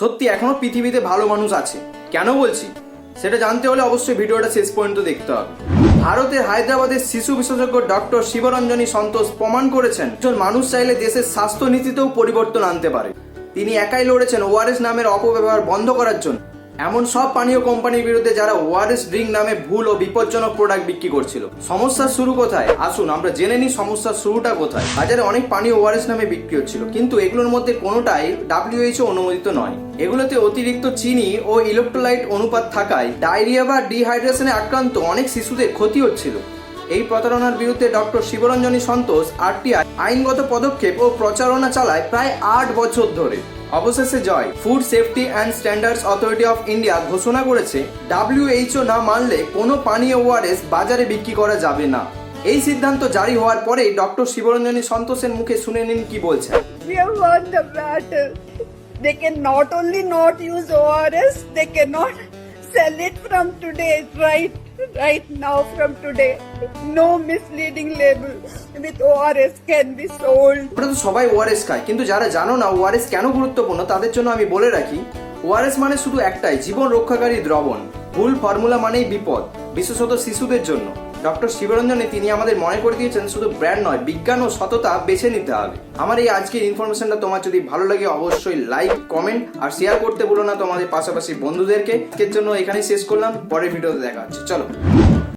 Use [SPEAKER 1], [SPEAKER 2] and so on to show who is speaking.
[SPEAKER 1] সত্যি, এখনও পৃথিবীতে ভালো মানুষ আছে। কেন বলছি? সেটা জানতে হলে অবশ্যই ভিডিওটা শেষ পর্যন্ত দেখতে হবে। ভারতের হায়দ্রাবাদের শিশু বিশেষজ্ঞ ডক্টর শিবরঞ্জনী সন্তোষ প্রমাণ করেছেন, একজন মানুষ চাইলে দেশের স্বাস্থ্য নীতিতেও পরিবর্তন আনতে পারে। তিনি একাই লড়েছেন ওআরএস নামের অপব্যবহার বন্ধ করার জন্য। এমন সব পানীয় কোম্পানির বিরুদ্ধে যারা ওআরএস ড্রিঙ্ক নামে ভুল ও বিপজ্জনক প্রোডাক্ট বিক্রি করছিল। সমস্যার শুরু কোথায়? আসুন, আমরা জেনে নিই সমস্যার শুরুটা কোথায়। বাজারে অনেক পানীয় ওআরএস নামে বিক্রি হচ্ছিল, কিন্তু এগুলোর মধ্যে কোনোটাই ডাব্লিউএইচও অনুমোদিত নয়। এগুলোতে অতিরিক্ত চিনি ও ইলেকট্রোলাইট অনুপাত থাকায় ডায়রিয়া বা ডিহাইড্রেশনে আক্রান্ত অনেক শিশুদের ক্ষতি হচ্ছিল। এই প্রতারণার বিরুদ্ধে ডক্টর শিবরঞ্জনী সন্তোষ, আরটিআই আইনগত পদক্ষেপ ও প্রচারণা চালায় প্রায় আট বছর ধরে। অবশেষে জয়। Food safety and standards authority of India ঘোষণা করেছে ডাব্লিউএইচও না মানলে কোনো পানীয় ওআরএস বাজারে বিক্রি করা যাবে না। এই সিদ্ধান্ত জারি হওয়ার পরেই ডক্টর শিবরঞ্জনী সন্তোষের মুখে শুনে নিন কি বলছেন.
[SPEAKER 2] They can not only not use ORS, they cannot sell it from today, right, right now from today. No misleading label with ORS can be sold.
[SPEAKER 1] আমরা তো সবাই ওআরএস খাই, কিন্তু যারা জানো না ওআরএস কেন গুরুত্বপূর্ণ, তাদের জন্য আমি বলে রাখি ওআরএস মানে শুধু একটাই, জীবন রক্ষাকারী দ্রবণ ভুল ফর্মুলা মানেই বিপদ, বিশেষত শিশুদের জন্য ডক্টর শিবরঞ্জনে তিনি আমাদের মনে করে দিয়েছেন শুধু ব্র্যান্ড নয়, বিজ্ঞান ও সততা বেছে নিতে হবে। আমার এই আজকের ইনফরমেশনটা তোমার যদি ভালো লাগে, অবশ্যই লাইক কমেন্ট আর শেয়ার করতে বলো না তোমাদের পাশাপাশি বন্ধুদেরকে। এর জন্য এখানেই শেষ করলাম, পরের ভিডিওতে দেখা হচ্ছে। চলো।